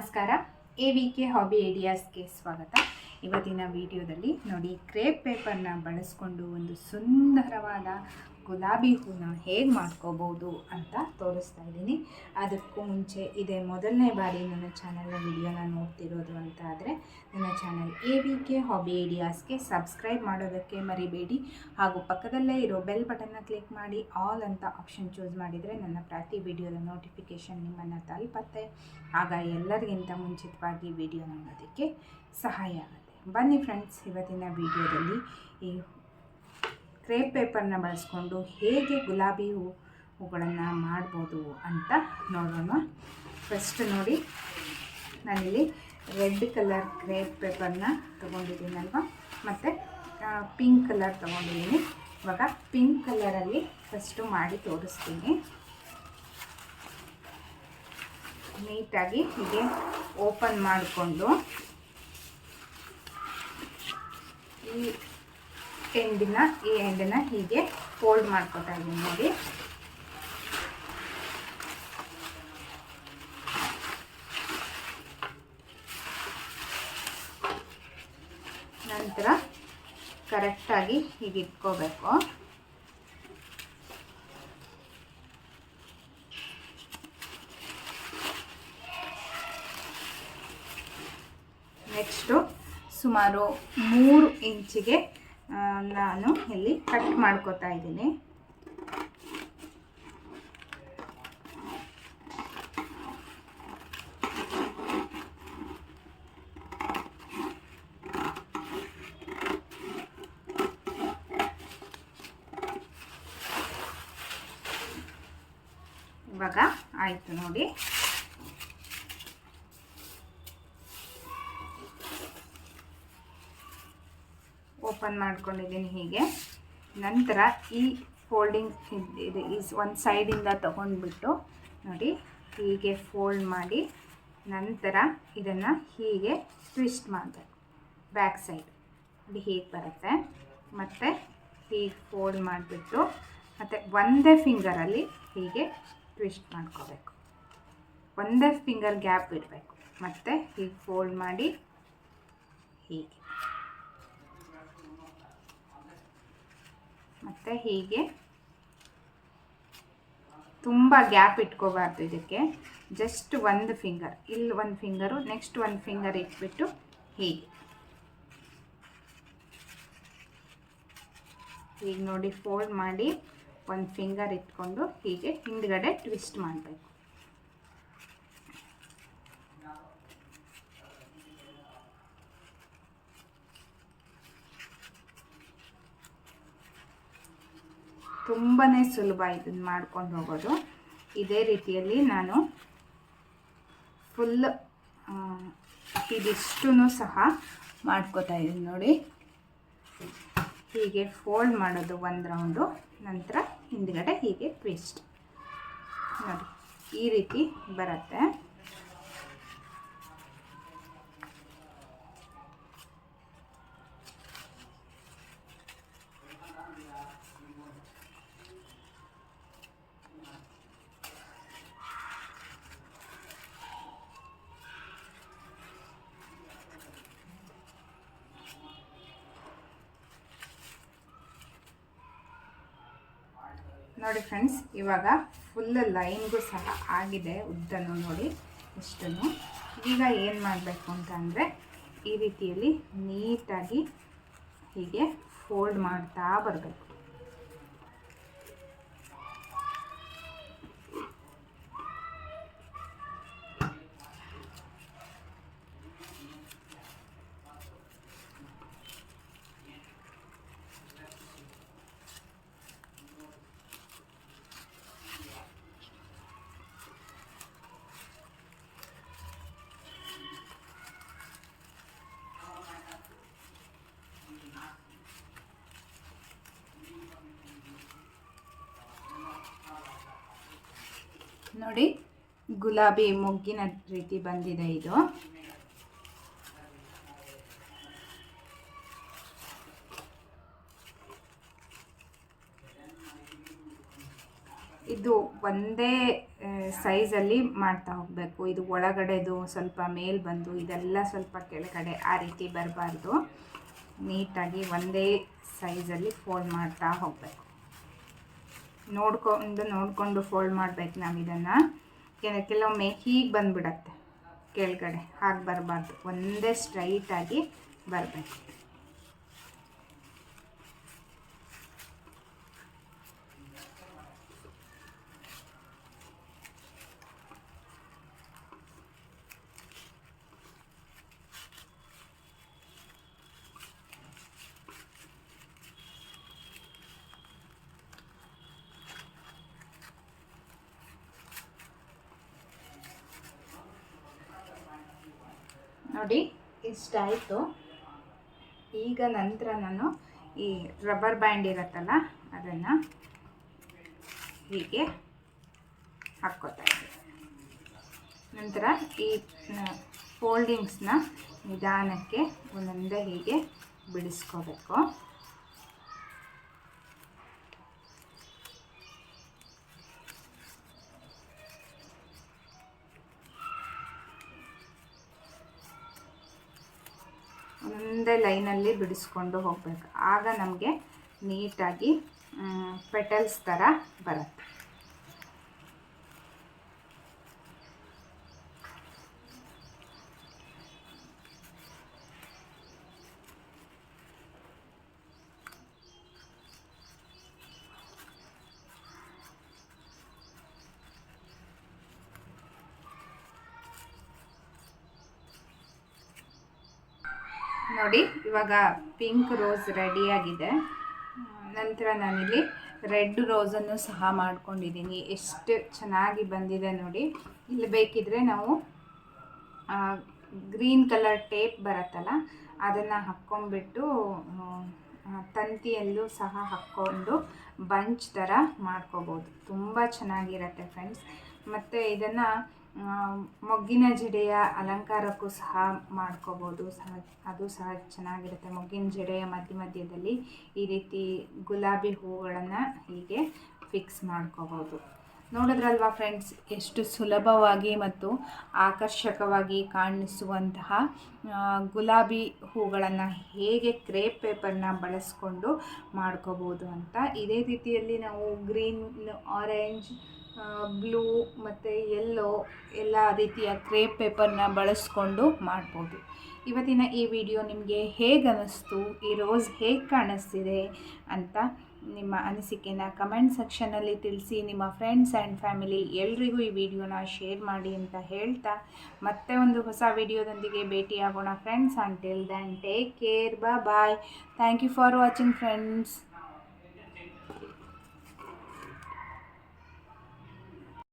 ನಮಸ್ಕಾರ. A V K hobby ಐಡಿಯಾಸ್ಗೆ ಸ್ವಾಗತ. ಇವತ್ತಿನ ವಿಡಿಯೋದಲ್ಲಿ ನೋಡಿ, ಕ್ರೇಪ್ ಪೇಪರ್ನ ಬಳಸ್ಕೊಂಡು ಒಂದು ಸುಂದರವಾದ ಗುಲಾಬಿ ಹೂನ ಹೇಗೆ ಮಾಡ್ಕೋಬೋದು ಅಂತ ತೋರಿಸ್ತಾ ಇದ್ದೀನಿ. ಅದಕ್ಕೂ ಮುಂಚೆ ಇದೇ ಮೊದಲನೇ ಬಾರಿ ನನ್ನ ಚಾನಲ್ನ ವಿಡಿಯೋನ ನೋಡ್ತಿರೋದು ಅಂತ ಆದರೆ ನನ್ನ channel A V K hobby ಐಡಿಯಾಸ್ಗೆ subscribe ಮಾಡೋದಕ್ಕೆ ಮರಿಬೇಡಿ. ಹಾಗೂ ಪಕ್ಕದಲ್ಲೇ ಇರೋ ಬೆಲ್ ಬಟನ್ನ ಕ್ಲಿಕ್ ಮಾಡಿ ಆಲ್ ಅಂತ ಆಪ್ಷನ್ ಚೂಸ್ ಮಾಡಿದರೆ ನನ್ನ ಪ್ರತಿ ವಿಡಿಯೋದ ನೋಟಿಫಿಕೇಷನ್ ನಿಮ್ಮನ್ನು ತಲುಪತ್ತೆ. ಆಗ ಎಲ್ಲರಿಗಿಂತ ಮುಂಚಿತವಾಗಿ ವಿಡಿಯೋ ನೋಡೋದಕ್ಕೆ ಸಹಾಯ ಆಗುತ್ತೆ. ಬನ್ನಿ ಫ್ರೆಂಡ್ಸ್, ಇವತ್ತಿನ ವಿಡಿಯೋದಲ್ಲಿ ಈ ಕ್ರೇಪ್ ಪೇಪರ್ನ ಬಳಸ್ಕೊಂಡು ಹೇಗೆ ಗುಲಾಬಿ ಹೂ ಹೂಗಳನ್ನು ಮಾಡ್ಬೋದು ಅಂತ ನೋಡೋಣ. ಫಸ್ಟ್ ನೋಡಿ, ನಾನಿಲ್ಲಿ ರೆಡ್ ಕಲರ್ ಕ್ರೇಪ್ ಪೇಪರ್ನ ತೊಗೊಂಡಿದ್ದೀನಲ್ವ ಮತ್ತು ಪಿಂಕ್ ಕಲರ್ ತೊಗೊಂಡಿದ್ದೀನಿ. ಇವಾಗ ಪಿಂಕ್ ಕಲರಲ್ಲಿ ಫಸ್ಟು ಮಾಡಿ ತೋರಿಸ್ತೀನಿ. ನೀಟಾಗಿ ಹೀಗೆ ಓಪನ್ ಮಾಡಿಕೊಂಡು ಈ ಎಂಡಿನ, ಈ ಎಂಡನ್ನ ಹೀಗೆ ಫೋಲ್ಡ್ ಮಾಡ್ಕೊತಾ ಇದ್ದೀನಿ ನೋಡಿ. ನಂತರ ಕರೆಕ್ಟಾಗಿ ಹೀಗೆ ಇಟ್ಕೋಬೇಕು. ನೆಕ್ಸ್ಟು ಸುಮಾರು ಮೂರು ಇಂಚಿಗೆ ನಾನು ಇಲ್ಲಿ ಕಟ್ ಮಾಡ್ಕೋತಾ ಇದ್ದೀನಿ. ಇವಾಗ ಆಯಿತು ನೋಡಿ. ಓಪನ್ ಮಾಡ್ಕೊಂಡಿದ್ದೀನಿ ಹೀಗೆ. ನಂತರ ಈ ಫೋಲ್ಡಿಂಗ್ ಇದು ಈ ಒಂದು ಸೈಡಿಂದ ತೊಗೊಂಡ್ಬಿಟ್ಟು ನೋಡಿ, ಹೀಗೆ ಫೋಲ್ಡ್ ಮಾಡಿ, ನಂತರ ಇದನ್ನು ಹೀಗೆ ಟ್ವಿಸ್ಟ್ ಮಾಡಬೇಕು. Back side. ಅದು ಹೀಗೆ ಬರುತ್ತೆ? ಮತ್ತು ಹೀಗೆ ಫೋಲ್ಡ್ ಮಾಡಿಬಿಟ್ಟು, ಮತ್ತು ಒಂದೇ ಫಿಂಗರಲ್ಲಿ ಹೀಗೆ ಟ್ವಿಸ್ಟ್ ಮಾಡ್ಕೋಬೇಕು. ಒಂದೇ ಫಿಂಗರ್ ಗ್ಯಾಪ್ ಇಡಬೇಕು. ಮತ್ತು ಹೀಗೆ ಫೋಲ್ಡ್ ಮಾಡಿ, ಹೀಗೆ. ಮತ್ತು ಹೀಗೆ ತುಂಬ ಗ್ಯಾಪ್ ಇಟ್ಕೋಬಾರ್ದು ಇದಕ್ಕೆ. ಜಸ್ಟ್ ಒಂದು ಫಿಂಗರ್ ಇಲ್ಲಿ ಒಂದು ಫಿಂಗರು ನೆಕ್ಸ್ಟ್ ಒಂದು ಫಿಂಗರ್ ಇಟ್ಬಿಟ್ಟು ಹೀಗೆ. ಈಗ ನೋಡಿ ಫೋಲ್ಡ್ ಮಾಡಿ ಒಂದು ಫಿಂಗರ್ ಇಟ್ಕೊಂಡು ಹೀಗೆ ಹಿಂದ್ಗಡೆ ಟ್ವಿಸ್ಟ್ ಮಾಡಬೇಕು. ತುಂಬಾ ಸುಲಭ ಇದನ್ನು ಮಾಡ್ಕೊಂಡು ಹೋಗೋದು. ಇದೇ ರೀತಿಯಲ್ಲಿ ನಾನು ಫುಲ್ ಇದಿಷ್ಟು ಸಹ ಮಾಡ್ಕೋತಾ ಇದ್ದೀನಿ ನೋಡಿ. ಹೀಗೆ ಫೋಲ್ಡ್ ಮಾಡೋದು ಒಂದು ರೌಂಡು, ನಂತರ ಹಿಂದ್ಗಡೆ ಹೀಗೆ ಟ್ವಿಸ್ಟ್ ನೋಡಿ, ಈ ರೀತಿ ಬರುತ್ತೆ. ನೋಡಿ ಫ್ರೆಂಡ್ಸ್ ಇವಾಗ ಫುಲ್ ಲೈನ್ಗೂ ಸಹ ಆಗಿದೆ ಉದ್ದನು ನೋಡಿ, ಇಷ್ಟನ್ನು. ಈಗ ಏನು ಮಾಡಬೇಕು ಅಂತ ಅಂದರೆ, ಈ ರೀತಿಯಲ್ಲಿ ನೀಟಾಗಿ ಹೀಗೆ ಫೋಲ್ಡ್ ಮಾಡ್ತಾ ಬರಬೇಕು. ನೋಡಿ, ಗುಲಾಬಿ ಮೊಗ್ಗಿನ ರೀತಿ ಬಂದಿದೆ ಇದು. ಇದು ಒಂದೇ ಸೈಜಲ್ಲಿ ಮಾಡ್ತಾ ಹೋಗಬೇಕು. ಇದು ಒಳಗಡೆದು ಸ್ವಲ್ಪ ಮೇಲ್ ಬಂದು ಇದೆಲ್ಲ ಸ್ವಲ್ಪ ಕೆಳಗಡೆ ಆ ರೀತಿ ಬರಬಾರ್ದು. ನೀಟಾಗಿ ಒಂದೇ ಸೈಜಲ್ಲಿ ಫೋಲ್ಡ್ ಮಾಡ್ತಾ ಹೋಗಬೇಕು. ನೋಡ್ಕೊಂಡು ನೋಡಿಕೊಂಡು ಫೋಲ್ಡ್ ಮಾಡ್ಬೇಕು ನಾವು ಇದನ್ನು. ಕೆಲವೊಮ್ಮೆ ಹೀಗೆ ಬಂದುಬಿಡತ್ತೆ. ಕೆಳಗಡೆ ಹಾಗೆ ಬರಬಾರ್ದು. ಒಂದೇ ಸ್ಟ್ರೈಟಾಗಿ ಬರಬೇಕು. ನೋಡಿ, ಇಷ್ಟಾಯಿತು. ಈಗ ನಂತರ ನಾನು ಈ ರಬ್ಬರ್ ಬ್ಯಾಂಡ್ ಇರುತ್ತಲ್ಲ, ಅದನ್ನು ಹೀಗೆ ಹಾಕ್ಕೋತಾ ಇದ್ದೀನಿ ನಂತರ ಈ ಫೋಲ್ಡಿಂಗ್ಸ್ನ ನಿಧಾನಕ್ಕೆ ಒಂದೊಂದೇ ಹೀಗೆ ಬಿಡಿಸ್ಕೋಬೇಕು. ಒಂದೇ ಲೈನಲ್ಲಿ ಬಿಡಿಸ್ಕೊಂಡು ಹೋಗಬೇಕು. ಆಗ ನಮಗೆ ನೀಟಾಗಿ ಪೆಟಲ್ಸ್ ಥರ ಬರುತ್ತೆ. ನೋಡಿ, ಇವಾಗ ಪಿಂಕ್ ರೋಸ್ ರೆಡಿಯಾಗಿದೆ ನಂತರ ನಾನಿಲ್ಲಿ ರೆಡ್ ರೋಸನ್ನು ಸಹ ಮಾಡ್ಕೊಂಡಿದ್ದೀನಿ. ಎಷ್ಟು ಚೆನ್ನಾಗಿ ಬಂದಿದೆ ನೋಡಿ. ಇಲ್ಲಿ ಬೇಕಿದ್ರೆ ನಾವು ಗ್ರೀನ್ ಕಲರ್ ಟೇಪ್ ಬರುತ್ತಲ್ಲ, ಅದನ್ನು ಹಾಕ್ಕೊಂಡ್ಬಿಟ್ಟು ತಂತಿಯಲ್ಲೂ ಸಹ ಹಾಕ್ಕೊಂಡು ಬಂಚ್ ಥರ ಮಾಡ್ಕೋಬೋದು. ತುಂಬ ಚೆನ್ನಾಗಿರತ್ತೆ ಫ್ರೆಂಡ್ಸ್ ಮತ್ತು ಇದನ್ನು ಮೊಗ್ಗಿನ ಜಡೆಯ ಅಲಂಕಾರಕ್ಕೂ ಸಹ ಮಾಡ್ಕೋಬೋದು. ಸಹ, ಅದು ಸಹ ಚೆನ್ನಾಗಿರುತ್ತೆ. ಮೊಗ್ಗಿನ ಜಡೆಯ ಮಧ್ಯ ಮಧ್ಯದಲ್ಲಿ ಈ ರೀತಿ ಗುಲಾಬಿ ಹೂಗಳನ್ನು ಹೀಗೆ ಫಿಕ್ಸ್ ಮಾಡ್ಕೋಬೋದು. ನೋಡಿದ್ರಲ್ವಾ ಫ್ರೆಂಡ್ಸ್ ಎಷ್ಟು ಸುಲಭವಾಗಿ ಮತ್ತು ಆಕರ್ಷಕವಾಗಿ ಕಾಣಿಸುವಂತಹ ಗುಲಾಬಿ ಹೂಗಳನ್ನು ಹೇಗೆ ಕ್ರೇಪ್ ಪೇಪರ್ನ ಬಳಸ್ಕೊಂಡು ಮಾಡ್ಕೋಬೋದು ಅಂತ. ಇದೇ ರೀತಿಯಲ್ಲಿ ನಾವು ಗ್ರೀನ್ ಆರೆಂಜ್ ಬ್ಲೂ ಮತ್ತು ಯೆಲ್ಲೋ ಎಲ್ಲ ರೀತಿಯ ಕ್ರೇಪ್ ಪೇಪರ್ನ ಬಳಸ್ಕೊಂಡು ಮಾಡ್ಬೋದು. ಇವತ್ತಿನ ಈ ವಿಡಿಯೋ ನಿಮಗೆ ಹೇಗೆ ಅನ್ನಿಸ್ತು ಈ ರೋಸ್ ಹೇಗೆ ಕಾಣಿಸ್ತಿದೆ ಅಂತ ನಿಮ್ಮ ಅನಿಸಿಕೆನ ಕಮೆಂಟ್ ಸೆಕ್ಷನಲ್ಲಿ ತಿಳಿಸಿ, ನಿಮ್ಮ ಫ್ರೆಂಡ್ಸ್ ಆ್ಯಂಡ್ ಫ್ಯಾಮಿಲಿ ಎಲ್ರಿಗೂ ಈ ವಿಡಿಯೋನ ಶೇರ್ ಮಾಡಿ ಅಂತ ಹೇಳ್ತಾ, ಮತ್ತೆ ಒಂದು ಹೊಸ ವಿಡಿಯೋದೊಂದಿಗೆ ಭೇಟಿಯಾಗೋಣ friends until then take care bye bye thank you for watching friends